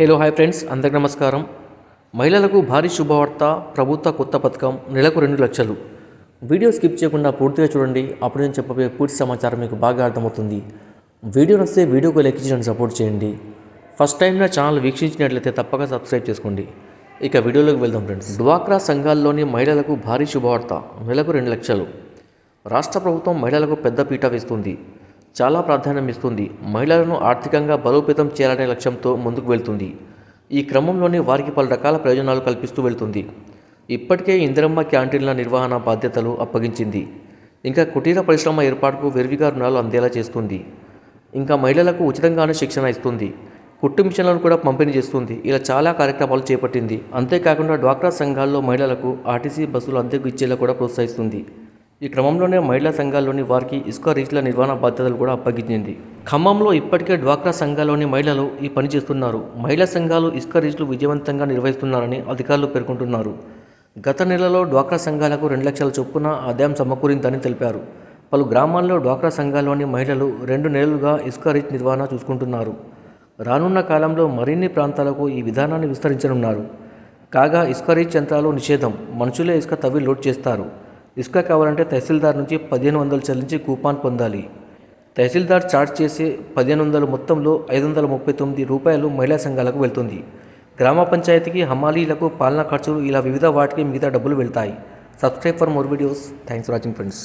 Hello hi friends. అందరికి నమస్కారం. మహిళలకు భారీ శుభవార్త ప్రభుత్వ కొత్త పథకం నెలకు రెండు లక్షలు. వీడియో స్కిప్ చేయకుండా పూర్తిగా చూడండి. అప్పుడు నేను చెప్పబోయే పూర్తి సమాచారం మీకు బాగా అర్థమవుతుంది. వీడియో నచ్చితే వీడియోకు లైక్ చేసి సపోర్ట్ చేయండి. ఫస్ట్ టైం నా ఛానల్ వీక్షించినట్లయితే తప్పక సబ్స్క్రైబ్ చేసుకోండి. ఇక వీడియోలోకి వెళ్దాం ఫ్రెండ్స్. డ్వాక్రా సంఘాల్లోని మహిళలకు భారీ శుభవార్త నెలకు రెండు లక్షలు. రాష్ట్ర ప్రభుత్వం మహిళలకు పెద్ద పీట వేస్తుంది. చాలా ప్రాధాన్యం ఇస్తుంది. మహిళలను ఆర్థికంగా బలోపేతం చేయాలనే లక్ష్యంతో ముందుకు వెళ్తుంది. ఈ క్రమంలోనే వారికి పలు రకాల ప్రయోజనాలు కల్పిస్తూ వెళ్తుంది. ఇప్పటికే ఇందిరమ్మ క్యాంటీన్ల నిర్వహణ బాధ్యతలు అప్పగించింది. ఇంకా కుటీర పరిశ్రమ ఏర్పాటుకు విరివిగా రుణాలు అందేలా చేస్తుంది. ఇంకా మహిళలకు ఉచితంగానే శిక్షణ ఇస్తుంది. కుట్టు మిషన్లను కూడా పంపిణీ చేస్తుంది. ఇలా చాలా కార్యక్రమాలు చేపట్టింది. అంతేకాకుండా డ్వాక్రా సంఘాల్లో మహిళలకు ఆర్టీసీ బస్సులు అద్దెకు ఇచ్చేలా కూడా ప్రోత్సహిస్తుంది. ఈ క్రమంలోనే మహిళా సంఘాల్లోని వారికి ఇసుక రీచ్ల నిర్వహణ బాధ్యతలు కూడా అప్పగించింది. ఖమ్మంలో ఇప్పటికే డ్వాక్రా సంఘాల్లోని మహిళలు ఈ పని చేస్తున్నారు. మహిళా సంఘాలు ఇసుక రీచ్లు విజయవంతంగా నిర్వహిస్తున్నారని అధికారులు పేర్కొంటున్నారు. గత నెలలో డ్వాక్రా సంఘాలకు రెండు లక్షల చొప్పున ఆదాయం సమకూరిందని తెలిపారు. పలు గ్రామాల్లో డ్వాక్రా సంఘాల్లోని మహిళలు రెండు నెలలుగా ఇసుక రీచ్ నిర్వహణ చూసుకుంటున్నారు. రానున్న కాలంలో మరిన్ని ప్రాంతాలకు ఈ విధానాన్ని విస్తరించనున్నారు. కాగా ఇసుక రీచ్ యంత్రాలు నిషేధం. మనుషులే ఇసుక తవ్వి లోడ్ చేస్తారు. ఇసుక కావాలంటే తహసీల్దార్ నుంచి పదిహేను వందలు చెల్లించి కూపాన్ పొందాలి. తహసీల్దార్ చార్జ్ చేసే పదిహేను వందల మొత్తంలో ఐదు వందల ముప్పై తొమ్మిది రూపాయలు మహిళా సంఘాలకు వెళ్తుంది. గ్రామ పంచాయతీకి హమాలీలకు పాలనా ఖర్చులు ఇలా వివిధ వాటికి మిగతా డబ్బులు వెళ్తాయి. Subscribe for more videos. Thanks for watching friends.